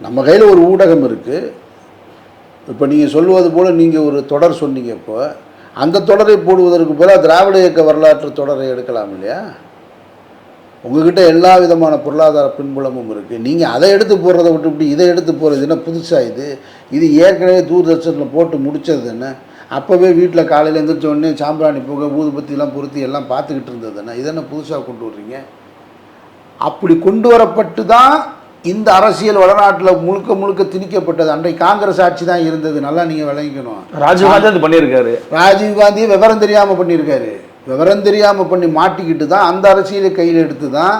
நம்ம கையில் ஒரு ஊடகம் இருக்குது இப்போ நீங்கள் சொல்லுவது போல் நீங்கள் ஒரு தொடர் சொன்னீங்க இப்போ. அந்த தொடரை போடுவதற்கு பதிலாக திராவிட இயக்க வரலாற்று தொடரை எடுக்கலாம் இல்லையா? உங்ககிட்ட எல்லா விதமான பொருளாதார பின்புலமும் இருக்குது நீங்கள் அதை எடுத்து போடுறத விட்டு இப்படி இதை எடுத்து போகிறது என்ன புதுசாக இது? இது ஏற்கனவே தூர்தர்ஷனில் போட்டு முடித்தது என்ன? அப்போவே வீட்டில் காலையில் எழுந்திரிச்ச உடனே சாம்பிராணி புகை ஊதுபத்திலாம் பொருத்தி எல்லாம் பார்த்துக்கிட்டு இருந்தது என்ன? இதென்ன புதுசாக கொண்டு வர்றீங்க? அப்படி கொண்டு வரப்பட்டு தான் இந்த அரசியல் வடநாட்டில் முழுக்க முழுக்க திணிக்கப்பட்டது. அன்றைக்கு காங்கிரஸ் ஆட்சி தான் இருந்தது. நல்லா நீங்கள் விளங்கிக்கணும். ராஜீவ்காந்தி அது பண்ணியிருக்காரு. ராஜீவ்காந்தி விவரம் தெரியாமல் பண்ணியிருக்காரு. விவரம் தெரியாமல் பண்ணி மாட்டிக்கிட்டு தான் அந்த அரசியலை கையில் எடுத்து தான்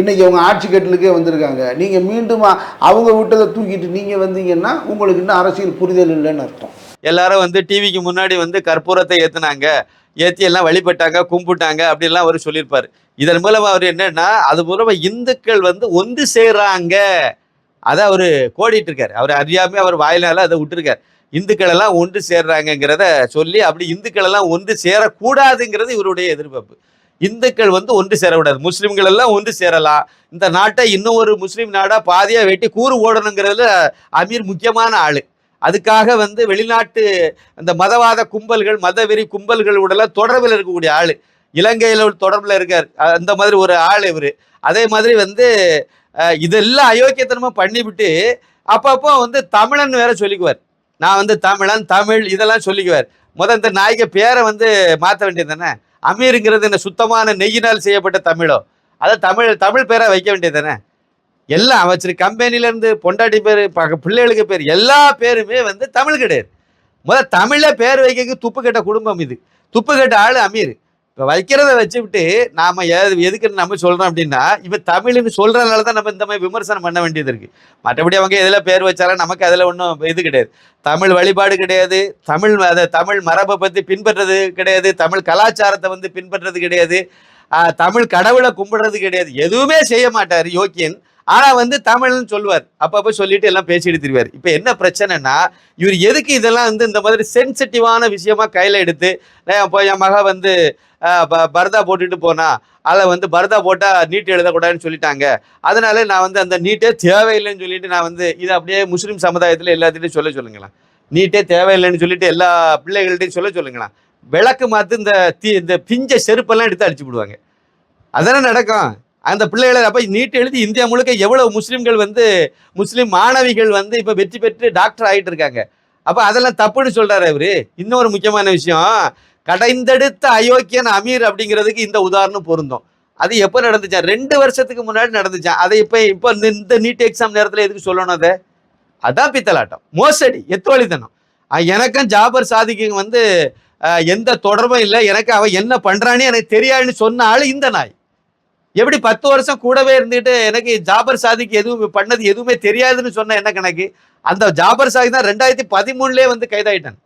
இன்றைக்கி அவங்க ஆட்சி கட்டிலுக்கே வந்திருக்காங்க. நீங்கள் மீண்டும் அவங்க விட்டதை தூக்கிட்டு நீங்கள் வந்தீங்கன்னா உங்களுக்கு இன்னும் அரசியல் புரிதல் இல்லைன்னு அர்த்தம். எல்லாரும் வந்து டிவிக்கு முன்னாடி வந்து கற்பூரத்தை ஏத்துனாங்க. ஏத்தி எல்லாம் வழிபட்டாங்க கும்பிட்டாங்க அப்படிலாம் அவர் சொல்லியிருப்பாரு. இதன் மூலமா அவர் என்னன்னா அது மூலமா இந்துக்கள் வந்து ஒன்று சேர்றாங்க. அதை அவர் கோடிட்டு இருக்காரு அவர் அறியாமே அவர் வாயிலால அதை விட்டுருக்காரு. இந்துக்கள் எல்லாம் ஒன்று சேர்றாங்கிறத சொல்லி அப்படி இந்துக்கள் எல்லாம் ஒன்று சேரக்கூடாதுங்கிறது இவருடைய எதிர்பார்ப்பு. இந்துக்கள் வந்து ஒன்று சேரக்கூடாது. முஸ்லிம்கள் எல்லாம் ஒன்று சேரலாம். இந்த நாட்டை இன்னும் ஒரு முஸ்லீம் நாடா பாதியா வெட்டி கூறு ஓடணுங்கிறதுல அமீர் முக்கியமான ஆளு. அதுக்காக வந்து வெளிநாட்டு அந்த மதவாத கும்பல்கள் மதவெறி கும்பல்களோடலாம் தொடர்பில் இருக்கக்கூடிய ஆள். இலங்கையில் தொடர்பில் இருக்கார். அந்த மாதிரி ஒரு ஆள் இவர். அதே மாதிரி வந்து இதெல்லாம் அயோக்கியத்தனமாக பண்ணிவிட்டு அப்பப்போ வந்து தமிழன் வேற சொல்லிக்குவார். நான் வந்து தமிழன் தமிழ் இதெல்லாம் சொல்லிக்குவார். முத இந்த நாய்க்கு பேரை வந்து மாற்ற வேண்டியது தானே? அமீருங்கிறது என்ன சுத்தமான நெய்யினால் செய்யப்பட்ட தமிழோ? அதை தமிழ் தமிழ் பேரை வைக்க வேண்டியது தானே? எல்லாம் வச்சிரு கம்பெனிலேருந்து பொண்டாட்டி பேர் பிள்ளைகளுக்கு பேர் எல்லா பேருமே வந்து தமிழ் கிடையாது. முத தமிழில் பேர் வைக்க துப்பு கெட்ட குடும்பம் இது. துப்பு கெட்ட ஆள் அமீர். இப்போ வைக்கிறத வச்சுக்கிட்டு நாம் எது எதுக்கு நம்ம சொல்கிறோம் அப்படின்னா இவன் தமிழ்னு சொல்கிறனால தான் நம்ம இந்த மாதிரி விமர்சனம் பண்ண வேண்டியது இருக்குது மற்றபடி அவங்க எதில் பேர் வச்சாலும் நமக்கு அதில் ஒன்றும் இது கிடையாது. தமிழ் வழிபாடு கிடையாது. தமிழ் அதை தமிழ் மரபை பற்றி பின்பற்றுறது கிடையாது. தமிழ் கலாச்சாரத்தை வந்து பின்பற்றுறது கிடையாது. தமிழ் கடவுளை கும்பிடுறது கிடையாது. எதுவுமே செய்ய மாட்டார் யோக்கியன். ஆனா வந்து தமிழ்னு சொல்லுவார் அப்பப்போ சொல்லிட்டு எல்லாம் பேசிட்டு திருவார் இப்போ என்ன பிரச்சனைனா இவர் எதுக்கு இதெல்லாம் வந்து இந்த மாதிரி சென்சிட்டிவான விஷயமா கையில எடுத்து நான் இப்போ என் மக வந்து ப- பரதா போட்டுட்டு போனா அதில் வந்து பரதா போட்டால் நீட் எழுதக்கூடாதுன்னு சொல்லிட்டாங்க. அதனால நான் வந்து அந்த நீட்டே தேவையில்லைன்னு சொல்லிட்டு நான் வந்து இதை அப்படியே முஸ்லீம் சமுதாயத்தில் எல்லாத்திட்டையும் சொல்ல சொல்லுங்களேன். நீட்டே தேவையில்லைன்னு சொல்லிட்டு எல்லா பிள்ளைகள்கிட்டையும் சொல்ல சொல்லுங்களேன். விளக்கு மாற்று இந்த தீ இந்த பிஞ்ச செருப்பெல்லாம் எடுத்து அடிச்சு விடுவாங்க அதானே நடக்கும். அந்த பிள்ளைகளை அப்போ நீட் எழுதி இந்தியா முழுக்க எவ்வளோ முஸ்லீம்கள் வந்து முஸ்லீம் மாணவிகள் வந்து இப்போ வெற்றி பெற்று டாக்டர் ஆகிட்டு இருக்காங்க. அப்போ அதெல்லாம் தப்புன்னு சொல்கிறாரு அவரு இன்னொரு முக்கியமான விஷயம் கடைந்தெடுத்த அயோக்கியன் அமீர் அப்படிங்கிறதுக்கு இந்த உதாரணம் பொருந்தும். அது எப்போ நடந்துச்சான் ரெண்டு வருஷத்துக்கு முன்னாடி நடந்துச்சான் அதை இப்போ இப்போ இந்த நீட் எக்ஸாம் நேரத்தில் எதுக்கு சொல்லணும் அதை? அதான் பித்தலாட்டம். மோசடி எத்தோழித்தனம். எனக்கும் ஜாபர் சாதிக்கு வந்து எந்த தொடர்பும் இல்லை. எனக்கு அவன் என்ன பண்ணுறான்னு எனக்கு தெரியாதுன்னு சொன்ன இந்த நாய். எப்படி பத்து வருஷம் கூடவே இருந்துட்டு எனக்கு ஜாபர் சாதிக்கு எதுவும் பண்ணது எதுவுமே தெரியாதுன்னு சொன்ன என்ன கணக்கு? அந்த ஜாபர் சாதி தான் ரெண்டாயிரத்தி பதிமூணுலேயே வந்து கைதாயிட்டான்